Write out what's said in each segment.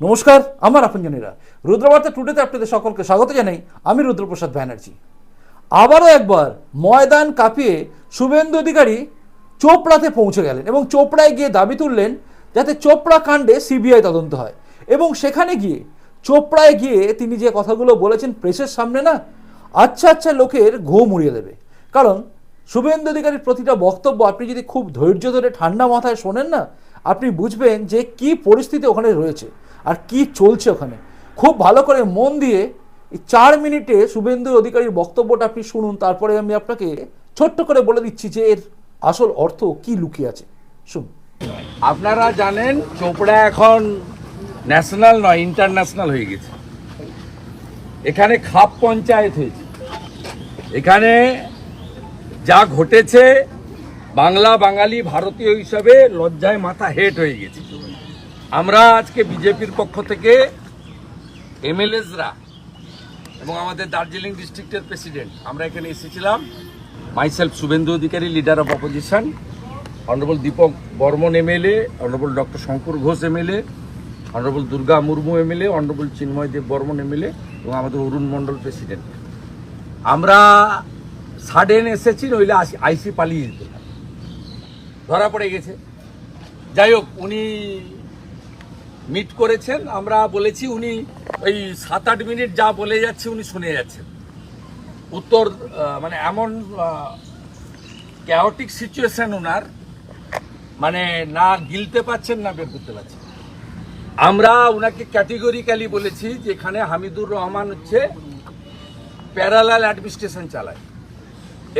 নমস্কার, আমার আপনজনেরা। রুদ্রবার্তা টুডেতে আপনাদের সকলকে স্বাগত জানাই আমি রুদ্রপ্রসাদ ব্যানার্জি। আবারও একবার ময়দান কাঁপিয়ে শুভেন্দু অধিকারী চোপড়াতে পৌঁছে গেলেন এবং চোপড়ায় গিয়ে দাবি তুললেন যাতে চোপড়া কাণ্ডে সিবিআই তদন্ত হয়। এবং সেখানে গিয়ে চোপড়ায় গিয়ে তিনি যে কথাগুলো বলেছেন প্রেসের সামনে না আচ্ছা আচ্ছা লোকের ঘো মুড়িয়ে দেবে। কারণ শুভেন্দু অধিকারীর প্রতিটা বক্তব্য আপনি যদি খুব ধৈর্য ধরে ঠান্ডা মাথায় শোনেন না, আপনি বুঝবেন যে কি পরিস্থিতি ওখানে রয়েছে। আর কি চলছে ওখানে? খুব ভালো করে মন দিয়ে এই চার মিনিটে শুভেন্দু অধিকারীর বক্তব্যটা আপনি শুনুন, তারপরে আমি আপনাকে ছোট্ট করে বলে দিচ্ছি যে এর আসল অর্থ কি লুকিয়ে আছে। শুনুন। আপনারা জানেন, চোপড়া এখন ন্যাশনাল নয় ইন্টারন্যাশনাল হয়ে গেছে। এখানে খাপ পঞ্চায়েত হয়েছে। এখানে যা ঘটেছে, বাংলা বাঙালি ভারতীয় হিসাবে লজ্জায় মাথা হেট হয়ে গেছে। আমরা আজকে বিজেপির পক্ষ থেকে এমএলএসরা এবং আমাদের দার্জিলিং ডিস্ট্রিক্টের প্রেসিডেন্ট, আমরা এখানে এসেছিলাম। Myself Suvendu Adhikari leader of opposition honourable Dipak Barman MLA honourable doctor Shankar Ghosh MLA honourable Durga Murmu MLA honourable Chinmoy Deb Barman MLA এবং আমাদের অরুণ মণ্ডল প্রেসিডেন্ট। আমরা সাডেন এসেছি, নইলে আসি- আইসি পালিয়ে যেত ধরা পড়ে গেছে। যাই হোক, উনি মিট করেছেন আমরা বলেছি উনি ওই সাত আট মিনিট যা বলে যাচ্ছে উনি শুনে যাচ্ছেন। উত্তর মানে এমন ক্যাওটিক সিচুয়েশন ওনার মানে না গিলতে পাচ্ছেন না বের করতে পারছেন। আমরা ওনাকে ক্যাটেগরিক্যালি বলেছি যে এখানে হামিদুর রহমান হচ্ছে প্যারালাল অ্যাডমিনিস্ট্রেশন চালায়।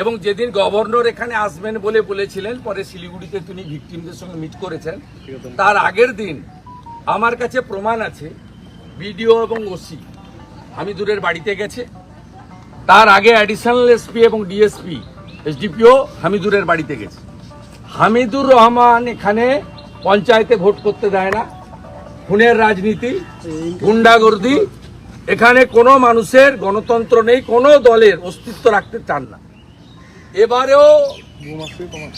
এবং যেদিন গভর্নর এখানে আসবেন বলে বলেছিলেন পরে শিলিগুড়িতে তিনি ভিকটিমদের সঙ্গে মিট করেছেন। তার আগের দিন আমার কাছে প্রমাণ আছে, বিডিও এবং ওসি। হামিদুরের বাড়িতে গেছে। তার আগে অ্যাডিশনাল এসপি এবং ডিএসপি এসডিপিও হামিদুরের বাড়িতে গেছে। হামিদুর রহমান এখানে পঞ্চায়েতে ভোট করতে দেয় না। খুনের রাজনীতি, গুন্ডাগর্দি, এখানে কোনো মানুষের গণতন্ত্র নেই, কোনো দলের অস্তিত্ব রাখতে চান না। এবারেও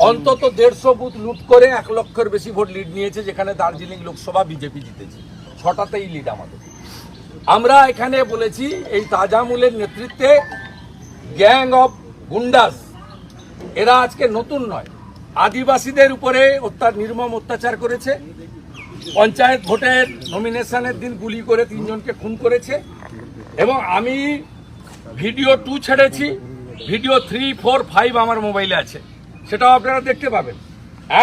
অন্তত দেড়শো বুথ লুট করে এক লক্ষের বেশি ভোট লিড নিয়েছে, যেখানে দার্জিলিং লোকসভা বিজেপি জিতেছে। ছটাতেই লিড আমাদের। আমরা এখানে বলেছি, এই তাজামুলের নেতৃত্বে গ্যাং অফ গুন্ডাস, এরা আজকে নতুন নয়, আদিবাসীদের উপরে অত্যাচার, নির্মম অত্যাচার করেছে। পঞ্চায়েত ভোটের নমিনেশনের দিন গুলি করে তিনজনকে খুন করেছে। এবং আমি ভিডিও টু ছেড়েছি, ভিডিও থ্রি ফোর ফাইভ আমার মোবাইলে আছে। সেটাও আপনারা দেখতে পাবেন।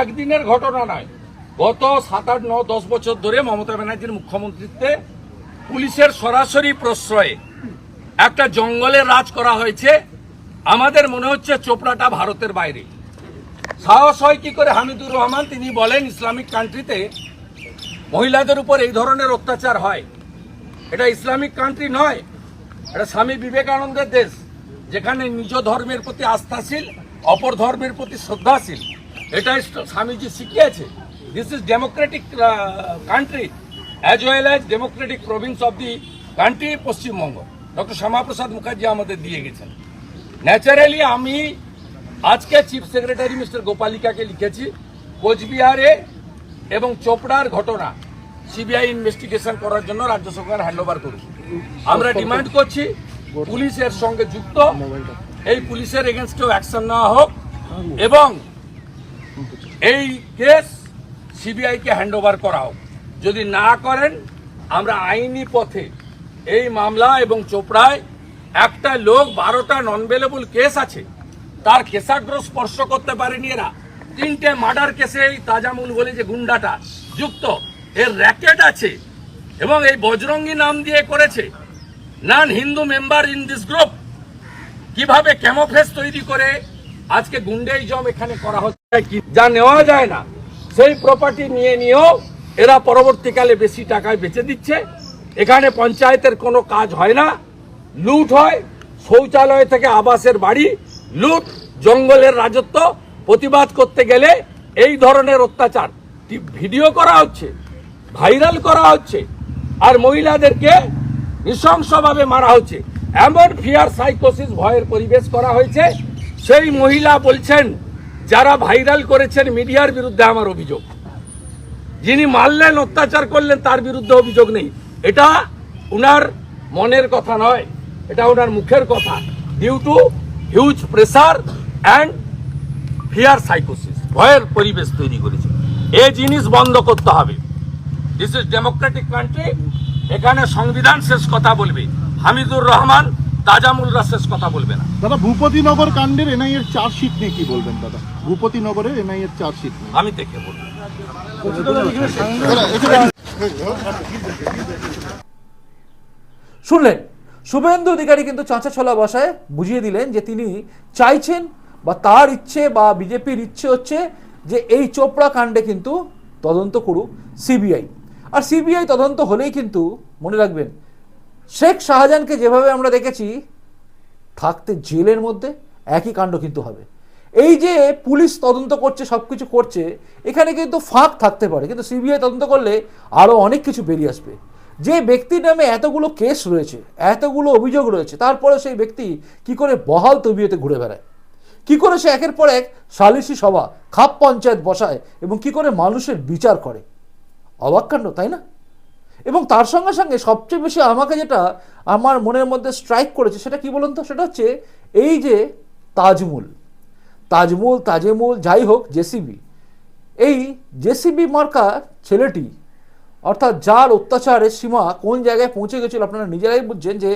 একদিনের ঘটনা নয় গত সাত আট ন, দশ বছর ধরে মমতা ব্যানার্জির মুখ্যমন্ত্রীত্বে পুলিশের সরাসরি প্রশ্রয়ে একটা জঙ্গলে রাজ করা হয়েছে। আমাদের মনে হচ্ছে চোপড়াটা ভারতের বাইরে। সাহস হয় কি করে হামিদুর রহমান? তিনি বলেন, ইসলামিক কান্ট্রিতে মহিলাদের উপর এই ধরনের অত্যাচার হয়। এটা ইসলামিক কান্ট্রি নয়। এটা স্বামী বিবেকানন্দের দেশ, যেখানে নিজ ধর্মের প্রতি আস্থাশীল অপর ধর্মের প্রতি শ্রদ্ধাশীল। এটাই স্বামীজি শিখিয়েছে। This is democratic country as well as democratic province of the country Paschimbanga doctor Shyamaprasad Mukherjee আমাদের দিয়ে গেছেন। ন্যাচারালি আমি আজকে চিফ সেক্রেটারি মিস্টার গোপালিকাকে লিখেছি কোচবিহারে এবং চোপড়ার ঘটনা সিবিআই ইনভেস্টিগেশন করার জন্য রাজ্য সরকার হ্যান্ড ওভার করুন আমরা ডিমান্ড করছি পুলিশের সঙ্গে যুক্ত। এই পুলিশের এগেনস্টেও অ্যাকশন নেওয়া হোক এবং এই কেস সিবিআইকে হ্যান্ড ওভার করা হোক। যদি না করেন, আমরা আইনি পথে এই মামলা এবং চোপড়ায় একটা লোক বারোটা নন বেলেবল কেস আছে, তার কেশাগ্র স্পর্শ করতে পারেনি এরা। তিনটে মার্ডার কেসে এই তাজামুল বলে যে গুন্ডাটা যুক্ত, এর র্যাকেট আছে এবং এই বজরঙ্গি নাম দিয়ে করেছে। None Hindu member in this group কীভাবে ক্যামোফ্লেজ তৈরি করে আজকে গুন্ডেইজম এখানে করা হচ্ছে যা নেওয়া যায় না, সেই প্রপার্টি নিয়ে নিয়েও এরা পরবর্তীকালে বেশি টাকায় বেচে দিচ্ছে। এখানে পঞ্চায়েতের কোনো কাজ হয় না, লুট হয়, শৌচালয় থেকে আবাসের বাড়ি, লুট, জঙ্গলের রাজত্ব, প্রতিবাদ করতে গেলে এই ধরনের অত্যাচার। ভিডিও করা হচ্ছে, ভাইরাল করা হচ্ছে, আর মহিলাদেরকে নৃশংসভাবে মারা হচ্ছে। এমন ফিয়ার সাইকোসিস ভয়ের পরিবেশ করা হয়েছে। সেই মহিলা বলছেন, যারা ভাইরাল করেছেন মিডিয়ার বিরুদ্ধে আমার অভিযোগ। যিনি মারলেন, অত্যাচার করলেন, তার বিরুদ্ধে অভিযোগ নেই। এটা উনার মনের কথা নয়, এটা ওনার মুখের কথা। Due to huge pressure and fear সাইকোসিস ভয়ের পরিবেশ তৈরি করেছে। এই জিনিস বন্ধ করতে হবে। দিস ইজ ডেমোক্রেটিক কান্ট্রি এখানে সংবিধান শেষ কথা বলবে। হামিদুর রহমান তাজামুল শেষ কথা বলবে না। দাদা ভূপতিনগর কাণ্ডের এনআই এর চার্জশিট নিয়ে কি বলবেন দাদা? ভূপতিনগরের এনআই এর চার্জশিট আমি দেখে বলব। শুনলেন শুভেন্দু অধিকারী কিন্তু চাঁচা ছলা বসায় বুঝিয়ে দিলেন যে তিনি চাইছেন বা তার ইচ্ছে বা বিজেপির ইচ্ছে হচ্ছে যে এই চোপড়া কাণ্ডে কিন্তু তদন্ত করুক সিবিআই। আর সিবিআই তদন্ত হলেই কিন্তু মনে রাখবেন শেখ শাহজাহানকে যেভাবে আমরা দেখেছি, থাকতে জেলের মধ্যে একই কাণ্ড কিন্তু হবে। এই যে পুলিশ তদন্ত করছে সব কিছু করছে, এখানে কিন্তু ফাঁক থাকতে পারে, কিন্তু সিবিআই তদন্ত করলে আরও অনেক কিছু বেরিয়ে আসবে। যে ব্যক্তির নামে এতগুলো কেস রয়েছে, এতগুলো অভিযোগ রয়েছে, তারপরে সেই ব্যক্তি কি করে বহাল তবিয়তে ঘুরে বেড়ায়? কি করে সে একের পর এক সালিসি সভা, খাপ পঞ্চায়েত বসায় এবং কি করে মানুষের বিচার করে? অবাক কাণ্ড, তাই না? এবং তার সঙ্গে সঙ্গে সবচেয়ে বেশি আমাকে যেটা আমার মনের মধ্যে স্ট্রাইক করেছে, সেটা কি বলুন তো? সেটা হচ্ছে এই যে তাজমুল। তাজমুল, তাজেমুল, যাই হোক, জেসিবি। এই জেসিবি মার্কা ছেলেটি, অর্থাৎ যার অত্যাচারের সীমা কোন জায়গায় পৌঁছে গেছিল আপনারা নিজেরাই বুঝছেন যে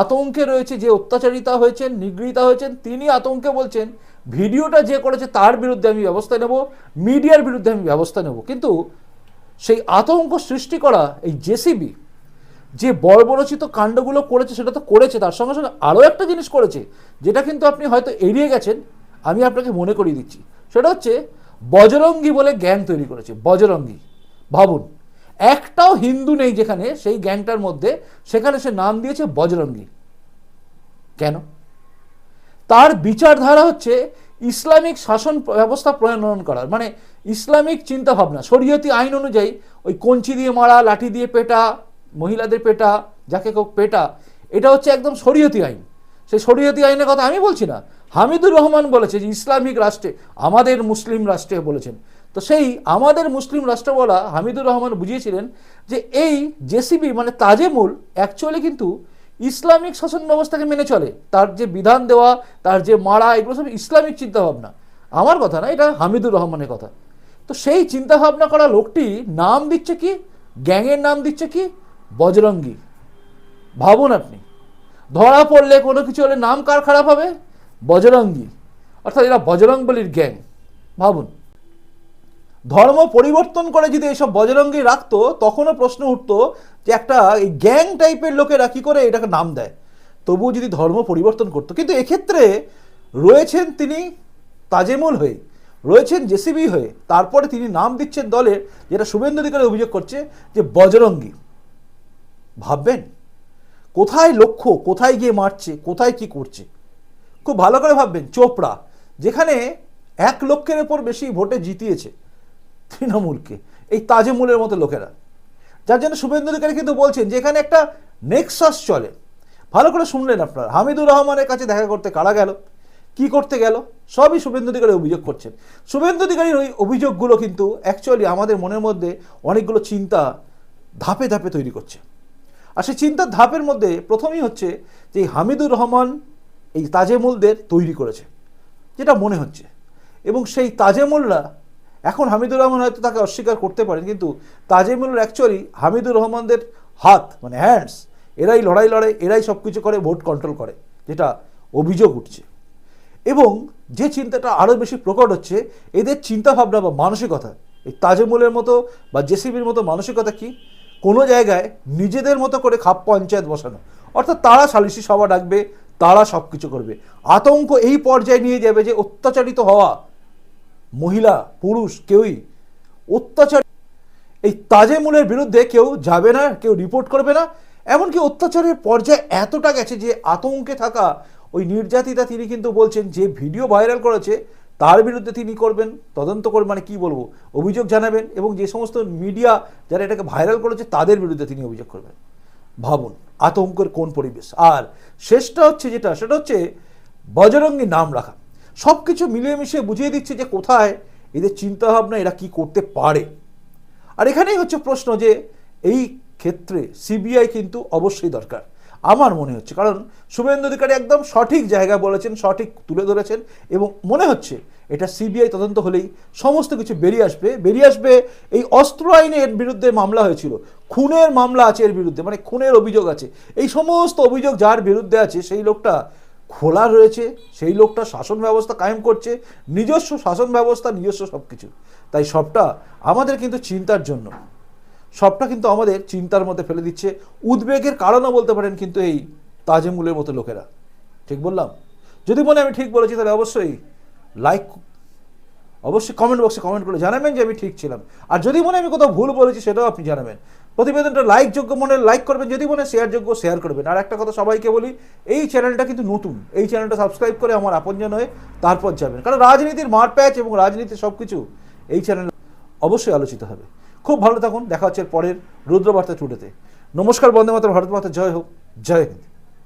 আতঙ্কে রয়েছে, যে অত্যাচারিতা হয়েছেন, নিগৃহীতা হয়েছেন, তিনি আতঙ্কে বলছেন, ভিডিওটা যে করেছে তার বিরুদ্ধে আমি ব্যবস্থা নেব, মিডিয়ার বিরুদ্ধে আমি ব্যবস্থা নেব। কিন্তু সেই আতঙ্ক সৃষ্টি করা এই জেসিবি যে বর্বরচিত কাণ্ডগুলো করেছে, সেটা তো করেছে, তার সঙ্গে সঙ্গে আরও একটা জিনিস করেছে, যেটা কিন্তু আপনি হয়তো এড়িয়ে গেছেন, আমি আপনাকে মনে করিয়ে দিচ্ছি। সেটা হচ্ছে বজরঙ্গি বলে গ্যাং তৈরি করেছে, বজরঙ্গি। ভাবুন, একটাও হিন্দু নেই যেখানে সেই গ্যাংটার মধ্যে, সেখানে সে নাম দিয়েছে বজরঙ্গি। কেন? তার বিচারধারা হচ্ছে ইসলামিক শাসন ব্যবস্থা প্রণয়ন করার। মানে ইসলামিক চিন্তা ভাবনা শরীয়তি আইন অনুযায়ী ওই কঞ্চি দিয়ে মারা, লাঠি দিয়ে পেটা, মহিলাদের পেটা, যাকে কোক পেটা, এটা হচ্ছে একদম শরীয়তি আইন। সেই শরীয়তি আইনের কথা আমি বলছি না। হামিদুর রহমান বলেছে যে ইসলামিক রাষ্ট্রে, আমাদের মুসলিম রাষ্ট্রে বলেছেন। তো সেই আমাদের মুসলিম রাষ্ট্র বলা হামিদুর রহমান বুঝিয়েছিলেন যে এই জেসিবি মানে তাজেমুল অ্যাকচুয়ালি কিন্তু ইসলামিক শাসন ব্যবস্থাকে মেনে চলে। তার যে বিধান দেওয়া, তার যে মারা, এগুলো সব ইসলামিক চিন্তাভাবনা। আমার কথা না, এটা হামিদুর রহমানের কথা। তো সেই চিন্তাভাবনা করা লোকটি নাম দিচ্ছে কি? গ্যাংয়ের নাম দিচ্ছে কি? বজরঙ্গি। ভাবুন আপনি। ধরা পড়লে কোনো কিছু হলে নাম কার খারাপ হবে? বজরঙ্গি। অর্থাৎ এরা বজরং বলির গ্যাং। ভাবুন। ধর্ম পরিবর্তন করে যদি এইসব বজরঙ্গি রাখতো, তখনও প্রশ্ন উঠতো যে একটা এই গ্যাং টাইপের লোকেরা কী করে এটাকে নাম দেয়। তবুও যদি ধর্ম পরিবর্তন করতো, কিন্তু এক্ষেত্রে রয়েছেন তিনি তাজেমুল হয়ে, রয়েছেন জেসিবি হয়ে, তারপরে তিনি নাম দিচ্ছেন দলের, যেটা শুভেন্দু অধিকারী অভিযোগ করছে যে বজরঙ্গি। ভাববেন, কোথায় লক্ষ্য, কোথায় গিয়ে মারছে, কোথায় কি করছে? খুব ভালো করে ভাববেন, চোপড়া, যেখানে এক লক্ষের ওপর বেশি ভোটে জিতিয়েছে। তৃণমূলকে, এই তাজেমুলের মতো লোকেরা। যার জন্য শুভেন্দু অধিকারী কিন্তু বলছেন যে এখানে একটা নেক্সাস চলে। ভালো করে শুনলেন আপনারা। হামিদুর রহমানের কাছে দেখা করতে কারা গেল? কি করতে গেল? সবই শুভেন্দু অধিকারী অভিযোগ করছেন। শুভেন্দু অধিকারীর ওই অভিযোগগুলো কিন্তু অ্যাকচুয়ালি আমাদের মনের মধ্যে অনেকগুলো চিন্তা ধাপে ধাপে তৈরি করছে। আর সেই চিন্তার ধাপের মধ্যে প্রথমেই হচ্ছে যে হামিদুর রহমান এই তাজেমুলদের তৈরি করেছে। যেটা মনে হচ্ছে। এবং সেই তাজেমুলরা এখন হামিদুর রহমান হয়তো তাকে অস্বীকার করতে পারেন, কিন্তু তাজেমুল অ্যাকচুয়ালি হামিদুর রহমানদের হাত মানে হ্যান্ডস এরাই লড়াই লড়ে, এরাই সব কিছু করে ভোট কন্ট্রোল করে, যেটা অভিযোগ উঠছে। এবং যে চিন্তাটা আরও বেশি প্রকট হচ্ছে, এদের চিন্তাভাবনা বা মানসিকতা, এই তাজেমুলের মতো বা জেসিবির মতো মানসিকতা কি? কোনো জায়গায় নিজেদের মতো করে খাপ পঞ্চায়েত বসানো, অর্থাৎ তারা সালিসি সভা ডাকবে, তারা সব কিছু করবে। আতঙ্ক এই পর্যায়ে নিয়ে যাবে যে অত্যাচারিত হওয়া মহিলা, পুরুষ কেউই অত্যাচার এই তাজেমুলের বিরুদ্ধে কেউ যাবে না, কেউ রিপোর্ট করবে না। এমনকি অত্যাচারের পর্যায়ে এতটা গেছে যে আতঙ্কে থাকা ওই নির্যাতিতা তিনি কিন্তু বলছেন যে ভিডিও ভাইরাল করেছে, তার বিরুদ্ধে তিনি করবেন, তদন্ত করে মানে কি বলব? অভিযোগ জানাবেন এবং যে সমস্ত মিডিয়া যারা এটাকে ভাইরাল করেছে, তাদের বিরুদ্ধে তিনি অভিযোগ করবেন। ভাবুন আতঙ্কের কোন পরিবেশ। আর শেষটা হচ্ছে যেটা, সেটা হচ্ছে বজরঙ্গী নাম রাখা। সব কিছু মিলিয়ে মিশিয়ে বুঝিয়ে দিচ্ছে যে কোথায় এদের চিন্তাভাবনা, এরা কি করতে পারে। আর এখানেই হচ্ছে প্রশ্ন যে এই ক্ষেত্রে সিবিআই কিন্তু অবশ্যই দরকার। আমার মনে হচ্ছে, কারণ শুভেন্দু অধিকারী একদম সঠিক জায়গা বলেছেন, সঠিক তুলে ধরেছেন, এবং মনে হচ্ছে এটা সিবিআই তদন্ত হলেই সমস্ত কিছু বেরিয়ে আসবে। বেরিয়ে আসবে এই অস্ত্র আইনে এর বিরুদ্ধে মামলা হয়েছিল, খুনের মামলা আছে এর বিরুদ্ধে মানে খুনের অভিযোগ আছে। এই সমস্ত অভিযোগ যার বিরুদ্ধে আছে, সেই লোকটা খোলা রয়েছে, সেই লোকটা শাসন ব্যবস্থা কায়েম করছে, নিজস্ব শাসন ব্যবস্থা, নিজস্ব সব কিছু তাই সবটা আমাদের কিন্তু চিন্তার জন্য। সবটা কিন্তু আমাদের চিন্তার মধ্যে ফেলে দিচ্ছে। উদ্বেগের কারণও বলতে পারেন কিন্তু এই তাজেমুলের মতো লোকেরা। ঠিক বললাম? যদি মনে আমি ঠিক বলেছি, তাহলে অবশ্যই লাইক অবশ্যই কমেন্ট বক্সে কমেন্ট করে জানাবেন যে আমি ঠিক ছিলাম। আর যদি মনে আমি কোথাও ভুল বলেছি, সেটাও আপনি জানাবেন। প্রতিবেদনটা লাইক যোগ্য মনে লাইক করবেন, যদি মনে শেয়ার যোগ্য শেয়ার করবেন। আর একটা কথা সবাইকে বলি, এই চ্যানেলটা কিন্তু নতুন। এই চ্যানেলটা সাবস্ক্রাইব করে আমার আপনজন হয়ে তারপর যাবেন। কারণ রাজনীতির মার প্যাচ এবং রাজনীতির সব কিছু এই চ্যানেল অবশ্যই আলোচিত হবে। খুব ভালো থাকুন। দেখা হচ্ছে পরের রুদ্রবার্তা টুডেতে নমস্কার, বন্দে মাতর ভারত মাতা, জয় হোক। জয় হিন্দ।